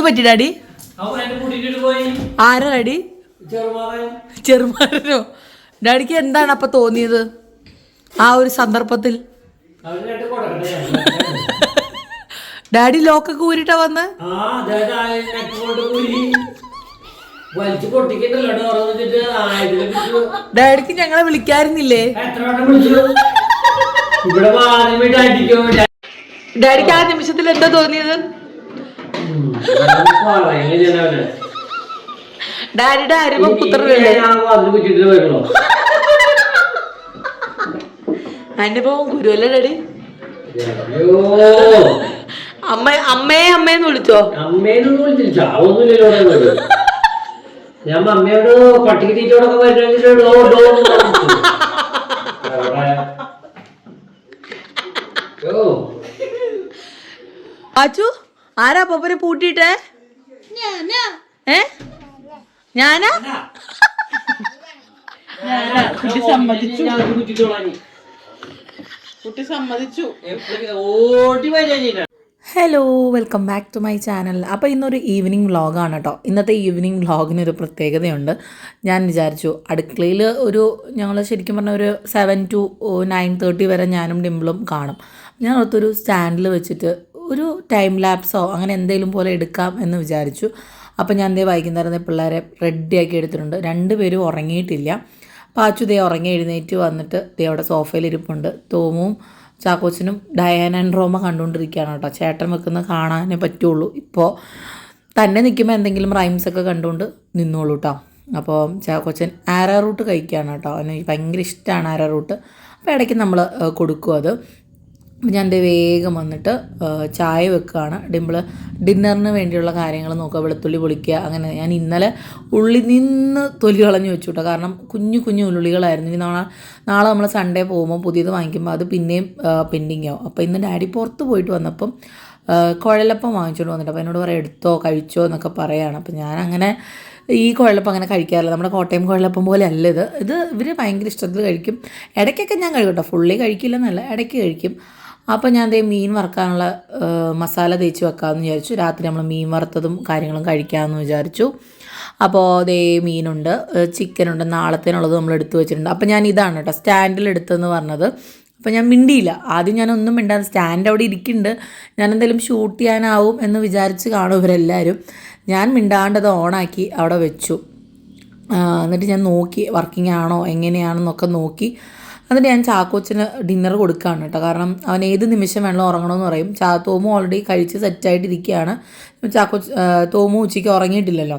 ഇത് പറ്റി ഡാഡി? ആരാ ഡാഡി? ചെറുമാരനോ? ഡാഡിക്ക് എന്താണ് അപ്പൊ തോന്നിയത്? ആ ഒരു സന്ദർഭത്തിൽ? ഡാഡി ലോക്കൊക്കെ ഊരിട്ടാ വന്ന്? ഡാഡിക്ക് ഞങ്ങളെ അടിക്കും ഡാഡിക്ക് ആ നിമിഷത്തിൽ എന്താ തോന്നിയത്? ഡാഡിയുടെ അരുമ വരണോ അനുഭവം ഗുരുവല്ലേ ഡാഡി? അയ്യോ. അമ്മ അമ്മയെ അമ്മയെന്ന് വിളിച്ചോ? അമ്മേനൊന്നും വിളിച്ചില്ല ചാവൊന്നുമില്ലല്ലോ. ഞാൻ അമ്മയോട് പട്ടിക്ക് തീറ്റോടൊക്കെ വരുന്നെങ്കിൽ ഡോ ഡോ? ഓ. ആച്ചു ആരാ പപ്പനെ പൂട്ടിയിട്ടേ? ഏ? ഞാനാ? കുട്ടി സമ്മതിച്ചു. കുട്ടി സമ്മതിച്ചു. ഓടി hello welcome back to my channel അപ്പോൾ ഇന്നൊരു ഈവനിങ് വ്ളോഗാണ് കേട്ടോ ഇന്നത്തെ ഈവനിങ് വ്ളോഗിന് ഒരു പ്രത്യേകതയുണ്ട്. ഞാൻ വിചാരിച്ചു അടുക്കളയിൽ ഒരു ഞങ്ങൾ ശരിക്കും പറഞ്ഞ ഒരു സെവൻ ടു നയൻ തേർട്ടി വരെ ഞാനും ഡിമ്പിളും കാണും. ഞാൻ അടുത്തൊരു സ്റ്റാൻഡിൽ വെച്ചിട്ട് ഒരു ടൈം ലാപ്സോ അങ്ങനെ എന്തെങ്കിലും പോലെ എടുക്കാം എന്ന് വിചാരിച്ചു. അപ്പോൾ ഞാൻ ദേ വൈകുന്നേരം പിള്ളേരെ റെഡിയാക്കി എടുത്തിട്ടുണ്ട്. രണ്ടുപേരും ഉറങ്ങിയിട്ടില്ല. പാച്ചു ദേ ഉറങ്ങി എഴുന്നേറ്റ് വന്നിട്ട് ദേ അവിടെ സോഫയിൽ ഇരിപ്പുണ്ട്. തോമും ചാക്കോച്ചനും ഡയാന ആൻഡ് റോമ കണ്ടുകൊണ്ടിരിക്കുകയാണ് കേട്ടോ. ചേട്ടൻ വെക്കുന്ന കാണാനേ പറ്റുള്ളൂ. ഇപ്പോൾ തന്നെ നിൽക്കുമ്പോൾ എന്തെങ്കിലും റൈംസ് ഒക്കെ കണ്ടുകൊണ്ട് നിന്നോളൂ കേട്ടോ അപ്പോൾ ചാക്കോച്ചൻ ആരാ റൂട്ട് കഴിക്കുകയാണ് കേട്ടോ. അവന് ഭയങ്കര ഇഷ്ടമാണ് ആരാ റൂട്ട് അപ്പോൾ ഇടയ്ക്ക് നമ്മൾ കൊടുക്കും അത്. ഞാൻ ദേ വേഗം വന്നിട്ട് ചായ വെക്കുകയാണ് ഡിമ്പിൾ ഡിന്നറിന് വേണ്ടിയുള്ള കാര്യങ്ങൾ നോക്കുക വെളുത്തുള്ളി പൊളിക്കുക അങ്ങനെ. ഞാൻ ഇന്നലെ ഉള്ളി നിന്ന് തൊലി കളഞ്ഞു വെച്ചു കേട്ടോ കാരണം കുഞ്ഞു കുഞ്ഞു ഉള്ളികളായിരുന്നു. ഇനി നാളെ നാളെ നമ്മൾ സൺഡേ പോകുമ്പോൾ പുതിയത് വാങ്ങിക്കുമ്പോൾ അത് പിന്നെയും പെൻഡിങ് ആവും. അപ്പോൾ ഇന്ന് ഡാഡി പുറത്ത് പോയിട്ട് വന്നപ്പം കുഴലപ്പം വാങ്ങിച്ചുകൊണ്ട് വന്നിട്ട്. അപ്പോൾ എന്നോട് പറയാം എടുത്തോ കഴിച്ചോ എന്നൊക്കെ പറയുകയാണ് അപ്പോൾ ഞാൻ അങ്ങനെ ഈ കുഴലപ്പം അങ്ങനെ കഴിക്കാറില്ല. നമ്മുടെ കോട്ടയം കുഴലപ്പം പോലെ അല്ല ഇത്. ഇത് ഇവർ ഭയങ്കര ഇഷ്ടത്തിൽ കഴിക്കും. ഇടയ്ക്കൊക്കെ ഞാൻ കഴിക്കട്ടോ കേട്ടോ. ഫുള്ളി കഴിക്കില്ലെന്നല്ല ഇടയ്ക്ക് കഴിക്കും. അപ്പോൾ ഞാൻ ദേ മീൻ വറുക്കാനുള്ള മസാല തേച്ച് വെക്കാമെന്ന് വിചാരിച്ചു. രാത്രി നമ്മൾ മീൻ വറുത്തതും കാര്യങ്ങളും കഴിക്കാമെന്ന് വിചാരിച്ചു. അപ്പോൾ ദേ മീനുണ്ട് ചിക്കനുണ്ട് നാളത്തേനുള്ളത് നമ്മൾ എടുത്തു വെച്ചിട്ടുണ്ട്. അപ്പോൾ ഞാൻ ഇതാണ് കേട്ടോ സ്റ്റാൻഡിൽ എടുത്തതെന്ന് പറഞ്ഞത്. അപ്പോൾ ഞാൻ മിണ്ടിയില്ല. ആദ്യം ഞാനൊന്നും മിണ്ടാതെ സ്റ്റാൻഡ് അവിടെ ഇരിക്കുന്നുണ്ട്. ഞാൻ എന്തെങ്കിലും ഷൂട്ട് ചെയ്യാനാവും എന്ന് വിചാരിച്ച് കാണും ഇവരെല്ലാവരും ഞാൻ മിണ്ടാണ്ടത് ഓണാക്കി അവിടെ വെച്ചു. എന്നിട്ട് ഞാൻ നോക്കി വർക്കിംഗ് ആണോ എങ്ങനെയാണെന്നൊക്കെ നോക്കി. എന്നിട്ട് ഞാൻ ചാക്കോച്ചിന് ഡിന്നർ കൊടുക്കുകയാണ് കേട്ടോ. കാരണം അവൻ ഏത് നിമിഷം വേണമെങ്കിലും ഉറങ്ങണമെന്ന് പറയും. ചാ തോമു ഓൾറെഡി കഴിച്ച് സെറ്റായിട്ടിരിക്കുകയാണ് ചാക്കോ തോമു ഉച്ചയ്ക്ക് ഉറങ്ങിയിട്ടില്ലല്ലോ.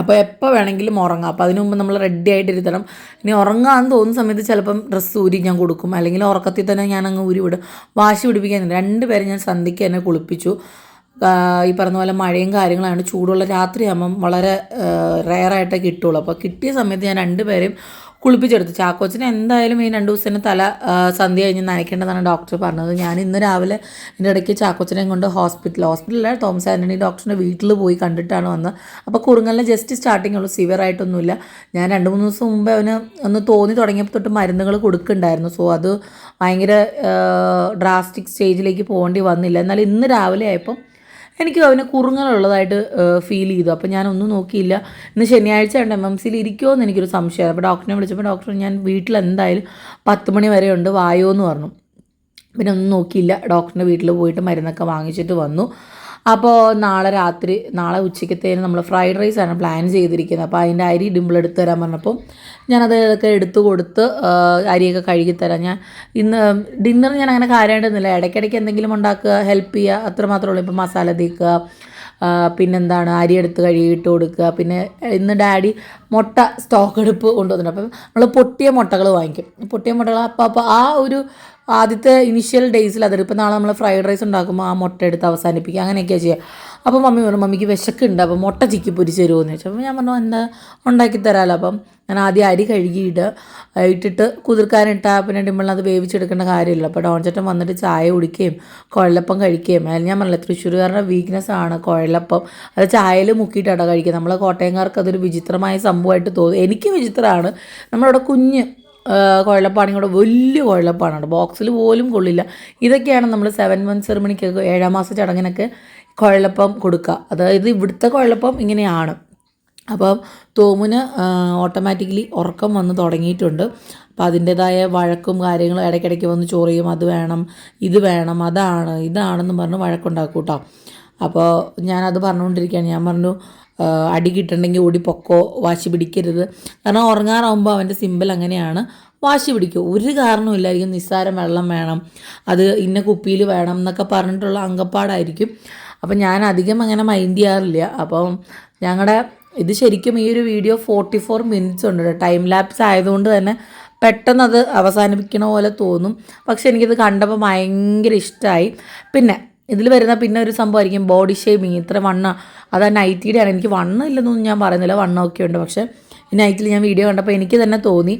അപ്പോൾ എപ്പോൾ വേണമെങ്കിലും ഉറങ്ങാം. അപ്പോൾ അതിനു മുമ്പ് നമ്മൾ റെഡി ആയിട്ടിരുത്തണം ഇനി ഉറങ്ങാമെന്ന് തോന്നുന്ന സമയത്ത് ചിലപ്പം ഡ്രസ്സ് ഊരി ഞാൻ കൊടുക്കും. അല്ലെങ്കിൽ ഉറക്കത്തിൽ തന്നെ ഞാൻ അങ്ങ് ഊരി വിടും. വാശി പിടിപ്പിക്കാനുണ്ട് രണ്ടുപേരും ഞാൻ സന്ധ്യയ്ക്ക് തന്നെ കുളിപ്പിച്ചു. ഈ പറഞ്ഞ പോലെ മഴയും കാര്യങ്ങളാണ് ചൂടുള്ള രാത്രിയാകുമ്പം വളരെ റെയറായിട്ടേ കിട്ടുള്ളൂ. അപ്പോൾ കിട്ടിയ സമയത്ത് ഞാൻ രണ്ടുപേരെയും കുളിപ്പിച്ചെടുത്തു. ചാക്കോച്ചന് എന്തായാലും ഈ രണ്ട് ദിവസത്തിന് തല സന്ധ്യ കഴിഞ്ഞ് നനയ്ക്കേണ്ടതാണ് ഡോക്ടർ പറഞ്ഞത്. ഞാൻ ഇന്ന് രാവിലെ ഇതിന്റെ ഇടയ്ക്ക് ചാക്കോച്ചനെയും കൊണ്ട് ഹോസ്പിറ്റൽ ഹോസ്പിറ്റലിലെ തോമസ് ആന്റണി ഡോക്ടറിന്റെ വീട്ടിൽ പോയി കണ്ടിട്ടാണ് വന്നത്. അപ്പോൾ കുറുങ്ങലിന് ജസ്റ്റ് സ്റ്റാർട്ടിങ് ഉള്ളൂ സിവിയർ ആയിട്ടൊന്നുമില്ല. ഞാൻ രണ്ട് മൂന്ന് ദിവസം മുമ്പേ അവന് ഒന്ന് തോന്നി തുടങ്ങിയപ്പോൾ തൊട്ട് മരുന്നുകൾ കൊടുക്കുന്നുണ്ടായിരുന്നു. സോ അത് ഭയങ്കര ഡ്രാസ്റ്റിക് സ്റ്റേജിലേക്ക് പോകേണ്ടി വന്നില്ല. എന്നാൽ ഇന്ന് രാവിലെ ആയപ്പം എനിക്ക് അവന് കുറുങ്ങലുള്ളതായിട്ട് ഫീൽ ചെയ്തു. അപ്പോൾ ഞാനൊന്നും നോക്കിയില്ല. ഇന്ന് ശനിയാഴ്ച ഉണ്ട് എം എം സിയിൽ ഇരിക്കുമോ എന്ന് എനിക്കൊരു സംശയമാണ് അപ്പോൾ ഡോക്ടറിനെ വിളിച്ചപ്പോൾ ഡോക്ടർ ഞാൻ വീട്ടിൽ എന്തായാലും പത്ത് മണി വരെ ഉണ്ട് വായോ എന്ന് പറഞ്ഞു. പിന്നെ ഒന്നും നോക്കിയില്ല. ഡോക്ടറിന്റെ വീട്ടിൽ പോയിട്ട് മരുന്നൊക്കെ വാങ്ങിച്ചിട്ട് വന്നു. അപ്പോൾ നാളെ രാത്രി നാളെ ഉച്ചയ്ക്കത്തേന് നമ്മൾ ഫ്രൈഡ് റൈസ് ആണ് പ്ലാൻ ചെയ്തിരിക്കുന്നത്. അപ്പോൾ അതിന്റെ അരി ഡിമ്പിൾ എടുത്തു തരാൻ പറഞ്ഞപ്പോൾ ഞാനത് ഒക്കെ എടുത്തു കൊടുത്ത് അരിയൊക്കെ കഴുകി തരാം ഞാൻ ഇന്ന് ഡിന്നർ ഞാൻ അങ്ങനെ കാര്യമായിട്ടൊന്നുമില്ല ഇടയ്ക്കിടയ്ക്ക് എന്തെങ്കിലും ഉണ്ടാക്കുക ഹെൽപ്പ് ചെയ്യുക അത്ര മാത്രമേ ഉള്ളൂ ഇപ്പോൾ മസാല തേക്കുക പിന്നെന്താണ് അരി എടുത്ത് കഴുകിയിട്ട് കൊടുക്കുക. പിന്നെ ഇന്ന് ഡാഡി മുട്ട സ്റ്റോക്ക് എടുപ്പ് കൊണ്ടുവന്നിട്ടുണ്ട്. അപ്പം നമ്മൾ പൊട്ടിയ മുട്ടകൾ വാങ്ങിക്കും. പൊട്ടിയ മുട്ടകൾ അപ്പോൾ അപ്പോൾ ആ ഒരു ആദ്യത്തെ ഇനിഷ്യൽ ഡേയ്സിൽ അതെടുക്കും ഇപ്പം നാളെ നമ്മൾ ഫ്രൈഡ് റൈസ് ഉണ്ടാക്കുമ്പോൾ ആ മുട്ട എടുത്ത് അവസാനിപ്പിക്കുക. അങ്ങനെയൊക്കെയാണ് ചെയ്യുക. അപ്പോൾ മമ്മി പറഞ്ഞു മമ്മിക്ക് വിശക്കുണ്ട്. അപ്പോൾ മുട്ട ചിക്കി പൊരിച്ച് തരുമോ എന്ന് ചോദിച്ചു. അപ്പോൾ ഞാൻ പറഞ്ഞു എന്താ? ഉണ്ടാക്കി തരാമല്ലോ അപ്പം ഞാൻ ആദ്യം അരി കഴുകിയിട്ട് ഇട്ടിട്ട് കുതിർക്കാനിട്ടാൽ പിന്നെ ഡിമ്പിളിനത് വേവിച്ചെടുക്കേണ്ട കാര്യമില്ല. അപ്പോൾ ഡോൺചേട്ടൻ വന്നിട്ട് ചായ കുടിക്കുകയും കുഴലപ്പം കഴിക്കുകയും. അതിൽ ഞാൻ പറഞ്ഞില്ല തൃശ്ശൂരുകാരുടെ വീക്ക്നെസ് ആണ് കുഴലപ്പം. അത് ചായയിൽ മുക്കിയിട്ടാണ് കഴിക്കുക. നമ്മൾ കോട്ടയംകാർക്ക് അതൊരു വിചിത്രമായ സംഭവമായിട്ട് തോന്നും. എനിക്ക് വിചിത്രമാണ്. നമ്മളവിടെ കുഞ്ഞ് കുഴലപ്പാണെങ്കിൽ കൂടെ വലിയ കുഴലപ്പാണ് കേട്ടോ ബോക്സിൽ പോലും കൊള്ളില്ല. ഇതൊക്കെയാണ് നമ്മൾ സെവൻ മന്ത് സെറമണിക്കൊക്കെ ഏഴാം മാസ ചടങ്ങിനൊക്കെ കുഴലപ്പം കൊടുക്കുക. അതായത് ഇവിടുത്തെ കുഴലപ്പം ഇങ്ങനെയാണ്. അപ്പം തോമുന് ഓട്ടോമാറ്റിക്കലി ഉറക്കം വന്ന് തുടങ്ങിയിട്ടുണ്ട്. അപ്പോൾ അതിന്റെതായ വഴക്കും കാര്യങ്ങളും ഇടയ്ക്കിടയ്ക്ക് വന്ന് ചോറിയും അത് വേണം ഇത് വേണം അതാണ് ഇതാണെന്ന് പറഞ്ഞ് വഴക്കുണ്ടാക്കും കേട്ടോ അപ്പോൾ ഞാനത് പറഞ്ഞുകൊണ്ടിരിക്കുകയാണ്. ഞാൻ പറഞ്ഞു അടി കിട്ടണമെങ്കിൽ ഓടി പൊക്കോ വാശി പിടിക്കരുത്. കാരണം ഉറങ്ങാറാകുമ്പോൾ അവന്റെ സിമ്പിൾ അങ്ങനെയാണ്. വാശി പിടിക്കും. ഒരു കാരണവുമില്ലായിരിക്കും നിസ്സാരം വെള്ളം വേണം. അത് ഇന്ന കുപ്പിയിൽ വേണം എന്നൊക്കെ പറഞ്ഞിട്ടുള്ള അങ്കപ്പാടായിരിക്കും. അപ്പം ഞാൻ അധികം അങ്ങനെ മൈൻഡ് ചെയ്യാറില്ല. അപ്പം ഞങ്ങളുടെ ഇത് ശരിക്കും ഈ ഒരു വീഡിയോ ഫോർട്ടി ഫോർ മിനിറ്റ്സ് ഉണ്ട് ടൈം ലാപ്സ് ആയതുകൊണ്ട് തന്നെ പെട്ടെന്ന് അത് അവസാനിപ്പിക്കണ പോലെ തോന്നും. പക്ഷെ എനിക്കിത് കണ്ടപ്പോൾ ഭയങ്കര ഇഷ്ടമായി പിന്നെ ഇതിൽ വരുന്ന പിന്നെ ഒരു സംഭവമായിരിക്കും ബോഡി ഷേമിങ് ഇത്ര വണ്ണ. അത് നൈറ്റിയുടെ ആണ്. എനിക്ക് വണ്ണ ഇല്ലെന്നൊന്നും ഞാൻ പറയുന്നില്ല. വണ്ണമൊക്കെ ഉണ്ട്. പക്ഷേ നൈറ്റിൽ ഞാൻ വീഡിയോ കണ്ടപ്പോൾ എനിക്ക് തന്നെ തോന്നി.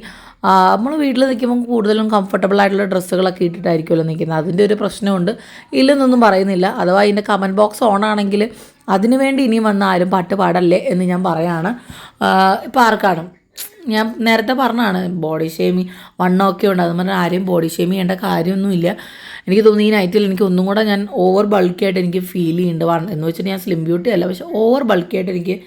നമ്മൾ വീട്ടിൽ നിൽക്കുമ്പോൾ കൂടുതലും കംഫർട്ടബിൾ ആയിട്ടുള്ള ഡ്രസ്സുകളൊക്കെ ഇട്ടിട്ടായിരിക്കുമല്ലോ നിൽക്കുന്നത് അതിന്റെ ഒരു പ്രശ്നമുണ്ട്. ഇല്ലെന്നൊന്നും പറയുന്നില്ല. അഥവാ അതിന്റെ കമന്റ് ബോക്സ് ഓൺ ആണെങ്കിൽ അതിനുവേണ്ടി ഇനിയും വന്ന ആരും പാട്ട് പാടല്ലേ എന്ന് ഞാൻ പറയാണ്. ഇപ്പോൾ ആർക്കാണ്? ഞാൻ നേരത്തെ പറഞ്ഞതാണ് ബോഡി ഷേമിങ് വണ്ണമൊക്കെ ഉണ്ട്. അതുകൊണ്ട് ആരെയും ബോഡി ഷേമിങ് ചെയ്യേണ്ട കാര്യമൊന്നുമില്ല. എനിക്ക് തോന്നുന്നു ഈ നൈറ്റിൽ എനിക്ക് ഒന്നും കൂടെ ഞാൻ ഓവർ ബൾക്കിയായിട്ട് എനിക്ക് ഫീൽ ചെയ്യുന്നുണ്ട്. എന്ന് വെച്ചാൽ ഞാൻ സ്ലിം ബ്യൂട്ടി അല്ല പക്ഷേ ഓവർ ബൾക്കിയായിട്ട് എനിക്ക്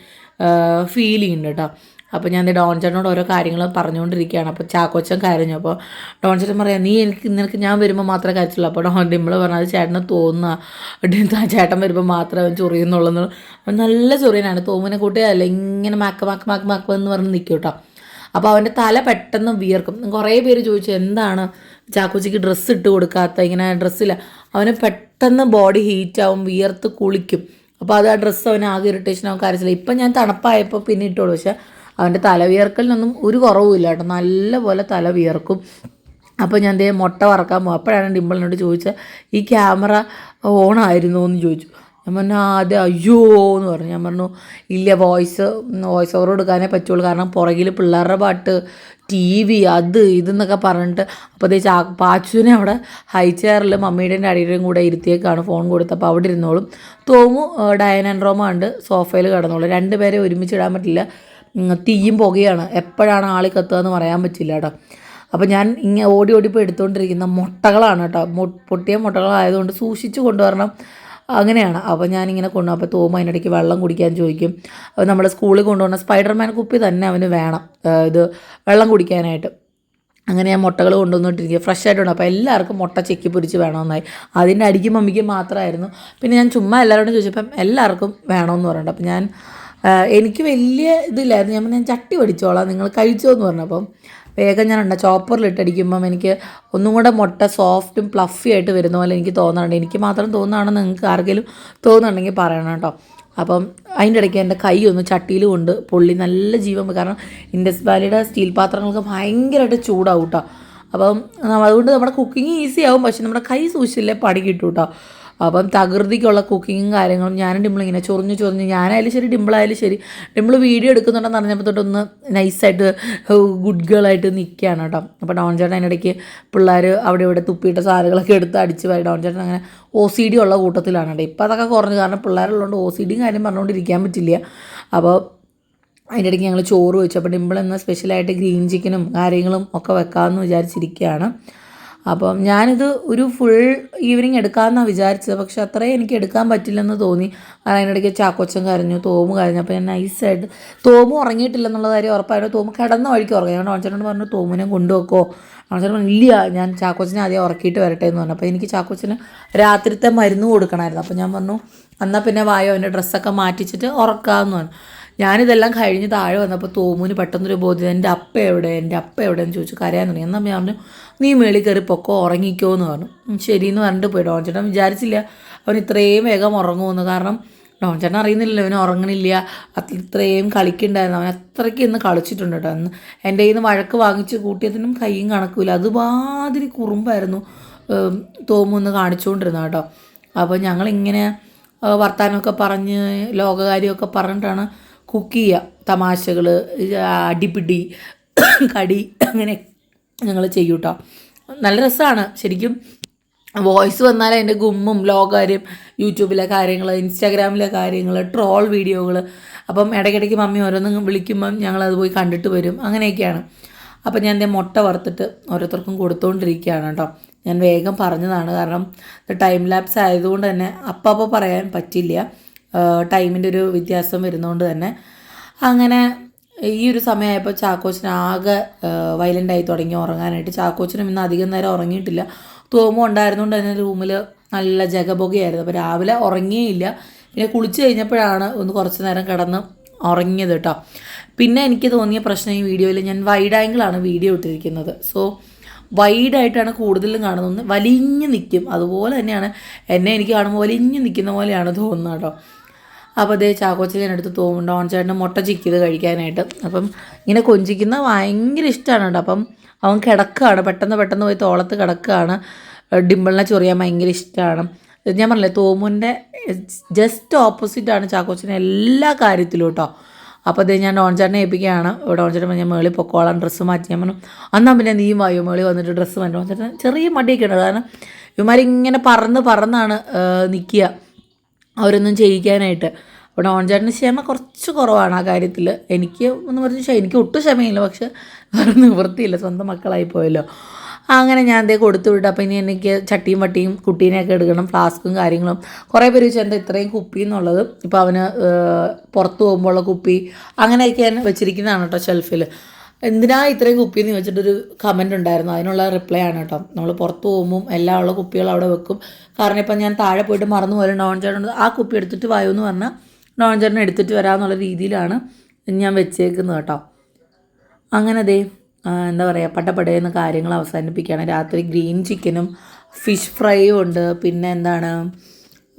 ഫീൽ ചെയ്യുന്നുണ്ട് കേട്ടോ അപ്പോൾ ഞാൻ ദേ ഡോൺ ചേട്ടനോട് ഓരോ കാര്യങ്ങൾ പറഞ്ഞുകൊണ്ടിരിക്കുകയാണ്. അപ്പോൾ ചാക്കോച്ചൻ കരഞ്ഞു. അപ്പോൾ ഡോൺ ചേട്ടൻ പറയാം നീ എനിക്ക് നിനക്ക് ഞാൻ വരുമ്പോൾ മാത്രമേ കരച്ചുള്ളൂ. അപ്പോൾ ഡോൺ ഡിമ്പിൾ പറഞ്ഞാൽ അത് ചേട്ടന് തോന്നുക ചേട്ടൻ വരുമ്പോൾ മാത്രമേ അവൻ ചൊറിയുന്നുള്ളൂ അവൻ നല്ല ചൊറിയനാണ്. തോമിനെ കൂട്ടിയല്ല ഇങ്ങനെ മാക്ക മാക്ക മാക്ക മാക്ക് എന്ന് പറഞ്ഞ് നിൽക്കും കേട്ടോ. അപ്പോൾ അവന്റെ തല പെട്ടെന്ന് വിയർക്കും. കുറേ പേര് ചോദിച്ചു എന്താണ് ചാക്കോച്ചിക്ക് ഡ്രസ്സ് ഇട്ട് കൊടുക്കാത്ത? ഇങ്ങനെ ഡ്രസ്സില്ല അവന് പെട്ടെന്ന് ബോഡി ഹീറ്റാവും വിയർത്ത് കുളിക്കും. അപ്പോൾ അത് ആ ഡ്രസ്സ് അവന് ആകെ ഇറിറ്റേഷൻ ആവും കരച്ചില്ല ഇപ്പം ഞാൻ തണുപ്പായപ്പോൾ പിന്നെ ഇട്ടോളൂ. പക്ഷേ അവന്റെ തല വിയർക്കലിനൊന്നും ഒരു കുറവുമില്ല കേട്ടോ. നല്ലപോലെ തല അപ്പോൾ ഞാൻ ദേ മുട്ട വറക്കാൻ പോകും അപ്പോഴാണ് ഡിമ്പിളിനോട് ചോദിച്ചത് ഈ ക്യാമറ ഓൺ ആയിരുന്നു എന്ന് ചോദിച്ചു. ഞാൻ പറഞ്ഞു ആദ്യം അയ്യോ എന്ന് പറഞ്ഞു. ഞാൻ പറഞ്ഞു ഇല്ല വോയിസ് വോയിസ് ഓവർ കൊടുക്കാനേ പറ്റുള്ളൂ. കാരണം പുറകിൽ പിള്ളേരുടെ പാട്ട് ടി വി അത് ഇതെന്നൊക്കെ പറഞ്ഞിട്ട് അപ്പോൾ ചാ പാച്ചുവിനെ അവിടെ ഹൈ ചെയറിൽ മമ്മിയുടെയും ഡാഡിയുടെയും കൂടെ ഇരുത്തിയേക്കാണ് ഫോൺ കൊടുത്തപ്പോൾ അവിടെ ഇരുന്നോളും. തോമു ഡയൻ ആൻഡ് റോമ ഉണ്ട് സോഫയിൽ കിടന്നോളും. രണ്ടുപേരെ ഒരുമിച്ച് ഇടാൻ പറ്റില്ല. തീയും പുകയാണ്. എപ്പോഴാണ് ആളി കത്തുക എന്ന് പറയാൻ പറ്റില്ല കേട്ടോ. അപ്പോൾ ഞാൻ ഇങ്ങനെ ഓടി ഓടി ഇപ്പോൾ എടുത്തുകൊണ്ടിരിക്കുന്ന മുട്ടകളാണ് കേട്ടോ. പൊട്ടിയ മുട്ടകളായതുകൊണ്ട് സൂക്ഷിച്ച് കൊണ്ടുവരണം. അങ്ങനെയാണ്. അപ്പോൾ ഞാനിങ്ങനെ കൊണ്ടു അപ്പോൾ തോമ അതിനിടയ്ക്ക് വെള്ളം കുടിക്കാൻ ചോദിക്കും. അപ്പോൾ നമ്മൾ സ്കൂളിൽ കൊണ്ടുപോകുന്ന സ്പൈഡർമാൻ കുപ്പി തന്നെ അവന് വേണം. ഇത് വെള്ളം കുടിക്കാനായിട്ട്. അങ്ങനെ ഞാൻ മുട്ടകൾ കൊണ്ടുവന്നിട്ടിരിക്കുക ഫ്രഷ് ആയിട്ടുണ്ട് അപ്പോൾ എല്ലാവർക്കും മുട്ട ചെക്കി പൊരിച്ച് വേണമെന്നായി. അതിന്റെ അടിക്കും മമ്മിക്കും മാത്രമായിരുന്നു. പിന്നെ ഞാൻ ചുമ്മാ എല്ലാവരോടും ചോദിച്ചപ്പം എല്ലാവർക്കും വേണമെന്ന് പറഞ്ഞിട്ട് അപ്പോൾ ഞാൻ എനിക്ക് വലിയ ഇതില്ലായിരുന്നു. ഞാൻ ഞാൻ ചട്ടി പഠിച്ചോളാം. നിങ്ങൾ കഴിച്ചോ എന്ന് പറഞ്ഞപ്പം വേഗം ഞാൻ ഉണ്ടാ ചോപ്പറിൽ ഇട്ടടിക്കുമ്പം എനിക്ക് ഒന്നും കൂടെ മുട്ട സോഫ്റ്റും പ്ലഫി ആയിട്ട് വരുന്ന പോലെ എനിക്ക് തോന്നുന്നുണ്ട് എനിക്ക് മാത്രം തോന്നുകയാണെന്ന് നിങ്ങൾക്ക് ആർക്കെങ്കിലും തോന്നുന്നുണ്ടെങ്കിൽ പറയണം കേട്ടോ. അപ്പം അതിന്റെ ഇടയ്ക്ക് എന്റെ കൈ ഒന്ന് ചട്ടിയിൽ കൊണ്ട് പൊള്ളി നല്ല ജീവൻ. കാരണം ഇൻഡസ് വാലിയുടെ സ്റ്റീൽ പാത്രങ്ങൾക്ക് ഭയങ്കരമായിട്ട് ചൂടാവും കേട്ടോ. അപ്പം അതുകൊണ്ട് നമ്മുടെ കുക്കിംഗ് ഈസി ആവും. പക്ഷെ നമ്മുടെ കൈ സൂക്ഷിച്ചില്ലേ പണി കിട്ടും കേട്ടോ. അപ്പം തകൃതിക്കുള്ള കുക്കിങ്ങും കാര്യങ്ങളും ഞാനും ഡിമ്പിളിങ്ങനെ ചൊറിഞ്ഞ് ചൊറിഞ്ഞ് ഞാനായാലും ശരി ഡിമ്പിളായാലും ശരി ഡിമ്പിൾ വീഡിയോ എടുക്കുന്നുണ്ടെന്ന് അറിഞ്ഞപ്പോൾ തൊട്ടൊന്ന് നൈസായിട്ട് ഗുഡ് ഗേളായിട്ട് നിൽക്കുകയാണ് കേട്ടോ. അപ്പോൾ ഡോൺ ചേട്ടൻ അതിനിടയ്ക്ക് പിള്ളേർ അവിടെ ഇവിടെ തുപ്പിയിട്ട സാധനങ്ങളൊക്കെ എടുത്ത് അടിച്ച് പോയി ഡോൺ ചേട്ടൻ അങ്ങനെ ഒ സി ഡി ഉള്ള കൂട്ടത്തിലാണ് കേട്ടോ. ഇപ്പം അതൊക്കെ കുറഞ്ഞു കാരണം പിള്ളേരുള്ളതുകൊണ്ട് ഒ സി ഡിയും കാര്യം പറഞ്ഞുകൊണ്ടിരിക്കാൻ പറ്റില്ല. അപ്പോൾ അതിന്റെ ഇടയ്ക്ക് ഞങ്ങൾ ചോറ് വെച്ചു. അപ്പോൾ ഡിമ്പിൾ എന്ന സ്പെഷ്യലായിട്ട് ഗ്രീൻ ചിക്കനും കാര്യങ്ങളും ഒക്കെ വെക്കാമെന്ന് വിചാരിച്ചിരിക്കുകയാണ്. അപ്പം ഞാനിത് ഒരു ഫുൾ ഈവനിങ് എടുക്കാമെന്നാണ് വിചാരിച്ചത്. പക്ഷെ അത്രയും എനിക്ക് എടുക്കാൻ പറ്റില്ലെന്ന് തോന്നി. അതിനിടയ്ക്ക് ചാക്കോച്ചൻ കരഞ്ഞു തോമു കരഞ്ഞു. അപ്പോൾ ഞാൻ നൈസായിട്ട് തോമു ഉറങ്ങിയിട്ടില്ലെന്നുള്ള കാര്യം ഉറപ്പായിട്ട് തോമു കിടന്ന വഴിക്ക് ഉറങ്ങി. ഞാൻ ഡോൺചേട്ടനോട് പറഞ്ഞു തോമുനെ കൊണ്ടുവെക്കോ. ഡോൺചേട്ടൻ പറഞ്ഞു ഇല്ല ഞാൻ ചാക്കോച്ചനെ ആദ്യം ഉറക്കിയിട്ട് വരട്ടെ എന്ന് പറഞ്ഞു. അപ്പോൾ എനിക്ക് ചാക്കോച്ചന് രാത്രിത്തെ മരുന്ന് കൊടുക്കണമായിരുന്നു. അപ്പോൾ ഞാൻ പറഞ്ഞു എന്നാൽ പിന്നെ വായോ അവന്റെ ഡ്രസ്സൊക്കെ മാറ്റിച്ചിട്ട് ഉറക്കാമെന്ന് പറഞ്ഞു. ഞാനിതെല്ലാം കഴിഞ്ഞ് താഴെ വന്നപ്പോൾ തോമുന് പെട്ടെന്നൊരു ബോധ്യം എന്റെ അപ്പ എവിടെ? എന്റെ അപ്പ എവിടെ എന്ന് ചോദിച്ചു. കരയാൻ തുടങ്ങി. എന്നാൽ ഞാൻ പറഞ്ഞു നീ മേളിൽ കയറി പൊക്കോ ഉറങ്ങിക്കോ എന്ന് പറഞ്ഞു ശരിയെന്ന് പറഞ്ഞിട്ട് പോയി. ഡോൺ ചേട്ടൻ വിചാരിച്ചില്ല അവൻ ഇത്രയും വേഗം ഉറങ്ങുമെന്ന്. കാരണം ഡോൺ ചേട്ടൻ അറിയുന്നില്ലല്ലോ അവന് ഉറങ്ങണില്ല. അത് ഇത്രയും കളിക്കുന്നുണ്ടായിരുന്നു. അവൻ അത്രയ്ക്ക് ഇന്ന് കളിച്ചിട്ടുണ്ട് കേട്ടോ. അന്ന് എന്റെ കയ്യിൽ നിന്ന് വഴക്ക് വാങ്ങിച്ച് കൂട്ടിയതിനും കൈയും കണക്കില്ല അതുമാതിരി കുറുമ്പായിരുന്നു തോമുന്ന് കാണിച്ചുകൊണ്ടിരുന്നത് കേട്ടോ. അപ്പോൾ ഞങ്ങളിങ്ങനെ വർത്തമാനമൊക്കെ പറഞ്ഞ് ലോകകാര്യമൊക്കെ പറഞ്ഞിട്ടാണ് കുക്ക് ചെയ്യുക തമാശകൾ അടിപിടി കടി അങ്ങനെ ഞങ്ങൾ ചെയ്യും കേട്ടോ നല്ല രസമാണ് ശരിക്കും. വോയിസ് വന്നാൽ അതിന്റെ ഗുമ്മും ലോകാര്യം യൂട്യൂബിലെ കാര്യങ്ങൾ ഇൻസ്റ്റാഗ്രാമിലെ കാര്യങ്ങൾ ട്രോൾ വീഡിയോകൾ അപ്പം ഇടയ്ക്കിടയ്ക്ക് മമ്മി ഓരോന്നും വിളിക്കുമ്പം ഞങ്ങളത് പോയി കണ്ടിട്ട് വരും. അങ്ങനെയൊക്കെയാണ്. അപ്പം ഞാൻ എന്റെ മുട്ട വറുത്തിട്ട് ഓരോരുത്തർക്കും കൊടുത്തുകൊണ്ടിരിക്കുകയാണ് കേട്ടോ. ഞാൻ വേഗം പറഞ്ഞതാണ്. കാരണം ടൈം ലാപ്സ് ആയതുകൊണ്ട് തന്നെ അപ്പം അപ്പോൾ പറയാൻ പറ്റില്ല. ടൈമിന്റെ ഒരു വ്യത്യാസം വരുന്നതുകൊണ്ട് തന്നെ. അങ്ങനെ ഈ ഒരു സമയമായപ്പോൾ ചാക്കോച്ചന് ആകെ വയലന്റ് ആയി തുടങ്ങി ഉറങ്ങാനായിട്ട്. ചാക്കോച്ചനും ഇന്ന് അധികം നേരം ഉറങ്ങിയിട്ടില്ല. തോമു ഉണ്ടായിരുന്നുകൊണ്ട് തന്നെ റൂമിൽ നല്ല ജഗബുകയായിരുന്നു. അപ്പോൾ രാവിലെ ഉറങ്ങിയില്ല. പിന്നെ കുളിച്ച് കഴിഞ്ഞപ്പോഴാണ് ഒന്ന് കുറച്ച് നേരം കിടന്ന് ഉറങ്ങിയത് കേട്ടോ. പിന്നെ എനിക്ക് തോന്നിയ പ്രശ്നം ഈ വീഡിയോയിൽ ഞാൻ വൈഡ് ആംഗിളാണ് വീഡിയോ ഇട്ടിരിക്കുന്നത്. സോ വൈഡായിട്ടാണ് കൂടുതലും കാണുന്നത്. വലിഞ്ഞ് നിൽക്കും അതുപോലെ തന്നെയാണ് എന്നെ എനിക്ക് കാണുമ്പോൾ വലിഞ്ഞ് നിൽക്കുന്ന പോലെയാണ് തോന്നുന്നത് കേട്ടോ. അപ്പോൾ അതേ ചാക്കോച്ചൻ എടുത്ത് തോന്നുന്നുണ്ട്. ഓൺ ചേട്ടന് മുട്ട ചിക്കിയത് കഴിക്കാനായിട്ട്. അപ്പം ഇങ്ങനെ കൊഞ്ചിക്കുന്ന ഭയങ്കര ഇഷ്ടമാണ് കേട്ടോ. അപ്പം അവൻ കിടക്കുകയാണ്. പെട്ടെന്ന് പെട്ടെന്ന് പോയി തോളത്ത് കിടക്കുകയാണ്. ഡിമ്പിളിനെ ചൊറിയാൻ ഭയങ്കര ഇഷ്ടമാണ് ഞാൻ പറഞ്ഞില്ലേ തോമുന്റെ ജസ്റ്റ് ഓപ്പോസിറ്റാണ് ചാക്കോച്ചന് എല്ലാ കാര്യത്തിലും കേട്ടോ. അപ്പോൾ അതേ ഞാൻ ഡോൺ ചേട്ടനെ ഏൽപ്പിക്കുകയാണ് ഡോൺ ചേട്ടൻ ഞാൻ മേളിൽ പൊക്കോളാം ഡ്രസ്സ് മാറ്റി. ഞാൻ പറഞ്ഞു അന്നാ പിന്നെ നീ വായോ? മേളി വന്നിട്ട് ഡ്രസ്സ് മാറ്റി ഡോൺ ചേട്ടൻ ചെറിയ മടിയൊക്കെ ഉണ്ട് കാരണം ഇവന്മാരിങ്ങനെ പറന്ന് പറന്നാണ് നിൽക്കുക. അവരൊന്നും ചെയ്യിക്കാനായിട്ട്. അപ്പോൾ ഡോൺ ചേട്ടന് ക്ഷമ കുറച്ച് കുറവാണ് ആ കാര്യത്തിൽ എനിക്ക് എന്ന് പറഞ്ഞാൽ എനിക്ക് ഒട്ടും ക്ഷമയില്ല പക്ഷെ വേറെ നിവൃത്തിയില്ല സ്വന്തം മക്കളായി പോയല്ലോ. അങ്ങനെ ഞാൻ എന്തേ കൊടുത്തു വിട്ടു. അപ്പോൾ ഇനി എനിക്ക് ചട്ടിയും വട്ടിയും കുട്ടീനെയൊക്കെ എടുക്കണം ഫ്ലാസ്കും കാര്യങ്ങളും. കുറേ പേര് വെച്ചാൽ എന്താ ഇത്രയും കുപ്പി എന്നുള്ളത്? ഇപ്പോൾ അവന് പുറത്ത് പോകുമ്പോഴുള്ള കുപ്പി അങ്ങനെയൊക്കെ ഞാൻ വെച്ചിരിക്കുന്നതാണ് കേട്ടോ ഷെൽഫിൽ എന്തിനാ ഇത്രയും കുപ്പി എന്ന് ചോദിച്ചിട്ടൊരു കമന്റ് ഉണ്ടായിരുന്നു. അതിനുള്ള റിപ്ലൈ ആണ് കേട്ടോ. നമ്മൾ പുറത്ത് പോകുമ്പം എല്ലാം ഉള്ള കുപ്പികൾ അവിടെ വെക്കും. കാരണം ഇപ്പം ഞാൻ താഴെ പോയിട്ട് മറന്നു പോലും നോൺ ചേട്ടൻ ആ കുപ്പി എടുത്തിട്ട് വായു എന്ന് പറഞ്ഞാൽ നോൺ ചേട്ടൻ എടുത്തിട്ട് വരാമെന്നുള്ള രീതിയിലാണ് ഞാൻ വെച്ചേക്കുന്നത് കേട്ടോ. അങ്ങനെ ദേ എന്താ പറയുക പട്ടപ്പടയെന്ന് കാര്യങ്ങൾ അവസാനിപ്പിക്കുകയാണ്. രാത്രി ഗ്രീൻ ചിക്കനും ഫിഷ് ഫ്രൈയും ഉണ്ട്. പിന്നെ എന്താണ്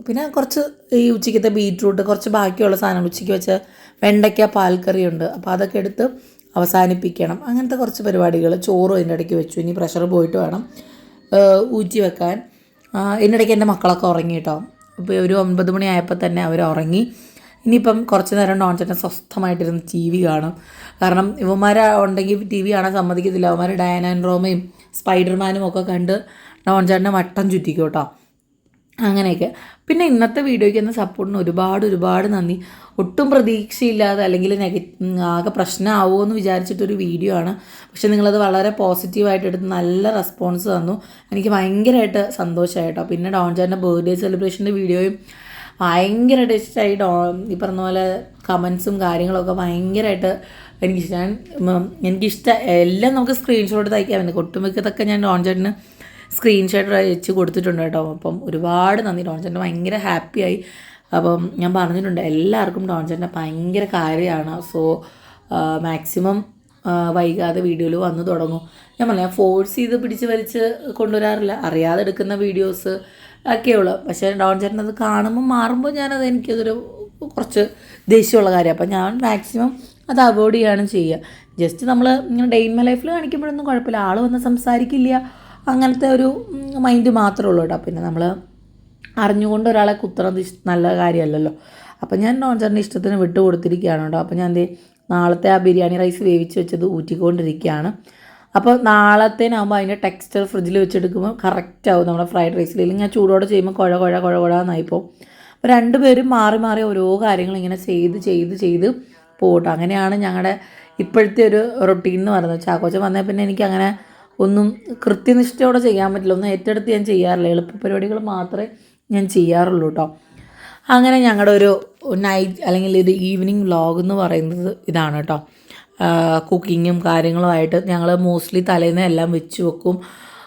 പിന്നെ കുറച്ച് ഈ ഉച്ചയ്ക്കത്തെ ബീറ്റ്റൂട്ട് കുറച്ച് ബാക്കിയുള്ള സാധനങ്ങൾ ഉച്ചയ്ക്ക് വെച്ച വെണ്ടയ്ക്ക പാൽക്കറിയുണ്ട്. അപ്പോൾ അതൊക്കെ എടുത്ത് അവസാനിപ്പിക്കണം. അങ്ങനത്തെ കുറച്ച് പരിപാടികൾ ചോറും അതിന്റെ ഇടയ്ക്ക് വെച്ചു. ഇനി പ്രഷർ പോയിട്ട് വേണം ഊറ്റി വെക്കാൻ. ഇതിനിടയ്ക്ക് എന്റെ മക്കളൊക്കെ ഉറങ്ങി കേട്ടോ ഇപ്പോൾ ഒരു ഒൻപത് മണിയായപ്പോൾ തന്നെ അവർ ഉറങ്ങി. ഇനിയിപ്പം കുറച്ച് നേരം ഡോൺ ചേട്ടൻ സ്വസ്ഥമായിട്ടിരുന്ന് ടി വി കാണും. കാരണം ഇവന്മാരെ ഉണ്ടെങ്കിൽ ടി വി കാണാൻ സമ്മതിക്കത്തില്ല. അവന്മാർ ഡയന ആൻഡ് റോമയും സ്പൈഡർമാനും ഒക്കെ കണ്ട് ഡോൺ ചേട്ടനെ വട്ടം ചുറ്റിക്കും കേട്ടോ അങ്ങനെയൊക്കെ. പിന്നെ ഇന്നത്തെ വീഡിയോയ്ക്ക് എന്ന സപ്പോർട്ടിന് ഒരുപാട് ഒരുപാട് നന്ദി. ഒട്ടും പ്രതീക്ഷയില്ലാതെ അല്ലെങ്കിൽ നെഗറ്റീവ് ആകെ പ്രശ്നമാവുമോ എന്ന് വിചാരിച്ചിട്ടൊരു വീഡിയോ ആണ്. പക്ഷെ നിങ്ങളത് വളരെ പോസിറ്റീവായിട്ട് എടുത്ത് നല്ല റെസ്പോൺസ് തന്നു. എനിക്ക് ഭയങ്കരമായിട്ട് സന്തോഷമായിട്ടോ പിന്നെ ചേട്ടന്റെ ബർത്ത്ഡേ സെലിബ്രേഷന്റെ വീഡിയോയും ഭയങ്കരമായിട്ട് ഇഷ്ടമായി ഡോ ഈ പറഞ്ഞ പോലെ കമൻസും കാര്യങ്ങളൊക്കെ ഭയങ്കരമായിട്ട് എനിക്ക് ഞാൻ എനിക്കിഷ്ടം എല്ലാം നമുക്ക് സ്ക്രീൻഷോട്ട് തയ്ക്കാൻ പറ്റും ഒട്ടുമിക്കതൊക്കെ ഞാൻ ഡോൺ ചേട്ടന് സ്ക്രീൻഷോട്ട് അയച്ച് കൊടുത്തിട്ടുണ്ട് കേട്ടോ. അപ്പം ഒരുപാട് നന്ദി. ഡോൺ ചേട്ടൻ ഭയങ്കര ഹാപ്പിയായി അപ്പം ഞാൻ പറഞ്ഞിട്ടുണ്ട് എല്ലാവർക്കും ഡോൺ ചേട്ടന്റെ ഭയങ്കര കാര്യമാണ്. സോ മാക്സിമം വൈകാതെ വീഡിയോയിൽ വന്നു തുടങ്ങും. ഞാൻ പറയാം ഫോഴ്സ് ചെയ്ത് പിടിച്ച് വലിച്ച് കൊണ്ടുവരാറില്ല. അറിയാതെ എടുക്കുന്ന വീഡിയോസ് ഒക്കെയുള്ളൂ പക്ഷേ ഡോൺ ചേട്ടൻ അത് കാണുമ്പോൾ മാറുമ്പോൾ ഞാനത് എനിക്കതൊരു കുറച്ച് ദേഷ്യമുള്ള കാര്യം അപ്പം ഞാൻ മാക്സിമം അത് അവോയ്ഡ് ചെയ്യുകയാണ് ചെയ്യുക. ജസ്റ്റ് നമ്മൾ ഇങ്ങനെ ഡെയിൻ മൈ ലൈഫിൽ കാണിക്കുമ്പോഴൊന്നും കുഴപ്പമില്ല. ആൾ വന്ന് സംസാരിക്കില്ല. അങ്ങനത്തെ ഒരു മൈൻഡ് മാത്രമേ ഉള്ളൂ കേട്ടോ. പിന്നെ നമ്മൾ അറിഞ്ഞുകൊണ്ട് ഒരാളെ കുത്തുന്നത് നല്ല കാര്യമല്ലല്ലോ. അപ്പം ഞാൻ നോൺചറിന്റെ ഇഷ്ടത്തിന് വിട്ടു കൊടുത്തിരിക്കുകയാണ് കേട്ടോ. അപ്പം ഞാൻ എന്തേ നാളത്തെ ആ ബിരിയാണി റൈസ് വേവിച്ച് വെച്ചത് ഊറ്റിക്കൊണ്ടിരിക്കുകയാണ്. അപ്പോൾ നാളത്തേനാകുമ്പോൾ അതിന്റെ ടെക്സ്ചർ ഫ്രിഡ്ജിൽ വെച്ചെടുക്കുമ്പോൾ കറക്റ്റ് ആവും നമ്മുടെ ഫ്രൈഡ് റൈസിൽ ഇല്ലെങ്കിൽ ഞാൻ ചൂടോടെ ചെയ്യുമ്പോൾ കുഴ കുഴ കുഴ കുഴന്നായിപ്പോൾ അപ്പോൾ രണ്ടുപേരും മാറി മാറി ഓരോ കാര്യങ്ങൾ ഇങ്ങനെ ചെയ്ത് ചെയ്ത് ചെയ്ത് പോകട്ടെ അങ്ങനെയാണ് ഞങ്ങളുടെ ഇപ്പോഴത്തെ ഒരു റൊട്ടീൻ എന്ന് പറയുന്നത്. ചാക്കോച്ചൻ വന്നേ പിന്നെ എനിക്ക് അങ്ങനെ ഒന്നും കൃത്യനിഷ്ഠയോടെ ചെയ്യാൻ പറ്റില്ല. ഒന്നും ഏറ്റെടുത്ത് ഞാൻ ചെയ്യാറില്ല. എളുപ്പ പരിപാടികൾ മാത്രമേ ഞാൻ ചെയ്യാറുള്ളൂ കേട്ടോ അങ്ങനെ ഞങ്ങളുടെ ഒരു നൈറ്റ് അല്ലെങ്കിൽ ഒരു ഈവനിങ് വ്ളോഗ് എന്ന് പറയുന്നത് ഇതാണ് കേട്ടോ കുക്കിങ്ങും കാര്യങ്ങളുമായിട്ട് ഞങ്ങൾ മോസ്റ്റ്ലി തലേന്ന് എല്ലാം വെച്ച് വെക്കും.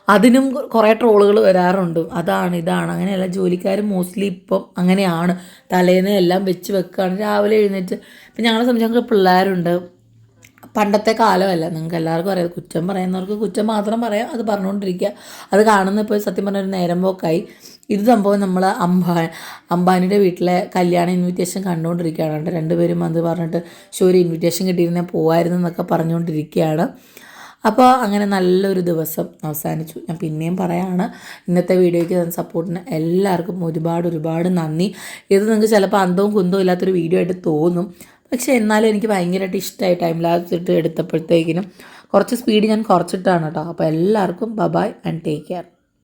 അതിനും കുറേ ട്രോളുകൾ വരാറുണ്ട്. അതാണ് ഇതാണ്. അങ്ങനെയല്ല ജോലിക്കാർ മോസ്റ്റ്ലി ഇപ്പം അങ്ങനെയാണ്. തലേന്ന് എല്ലാം വെച്ച് വെക്കുകയാണ് രാവിലെ എഴുന്നേറ്റ് ഇപ്പം ഞങ്ങളെ സംബന്ധിച്ച് ഞങ്ങൾക്ക് പിള്ളേരുണ്ട്. പണ്ടത്തെ കാലമല്ല. നിങ്ങൾക്ക് എല്ലാവർക്കും അറിയാം. കുറ്റം പറയുന്നവർക്ക് കുറ്റം മാത്രം പറയാം. അത് പറഞ്ഞുകൊണ്ടിരിക്കുക. അത് കാണുന്ന ഇപ്പോൾ സത്യം പറഞ്ഞ ഒരു നേരം പോക്കായി. ഇത് സംഭവം നമ്മൾ അംബാ അംബാനിയുടെ വീട്ടിലെ കല്യാണ ഇൻവിറ്റേഷൻ കണ്ടുകൊണ്ടിരിക്കുകയാണ് കേട്ടോ. രണ്ടുപേരും അത് പറഞ്ഞിട്ട് ഷോ ഒരു ഇൻവിറ്റേഷൻ കിട്ടിയിരുന്നേ പോവായിരുന്നു എന്നൊക്കെ പറഞ്ഞുകൊണ്ടിരിക്കുകയാണ്. അപ്പോൾ അങ്ങനെ നല്ലൊരു ദിവസം അവസാനിച്ചു. ഞാൻ പിന്നെയും പറയാണ് ഇന്നത്തെ വീഡിയോയ്ക്ക് തന്ന സപ്പോർട്ടിന് എല്ലാവർക്കും ഒരുപാട് ഒരുപാട് നന്ദി. ഇത് നിങ്ങൾക്ക് ചിലപ്പോൾ അന്തവും കുന്തവും ഇല്ലാത്തൊരു വീഡിയോ ആയിട്ട് തോന്നും. പക്ഷേ എന്നാലും എനിക്ക് ഭയങ്കരമായിട്ട് ഇഷ്ടമായി ടൈം ലാബ്സ് ഇട്ട് എടുത്തപ്പോഴത്തേക്കിനും കുറച്ച് സ്പീഡ് ഞാൻ കുറച്ചിട്ടാണ് കേട്ടോ അപ്പോൾ എല്ലാവർക്കും ബബായ് ആൻഡ് ടേക്ക് കെയർ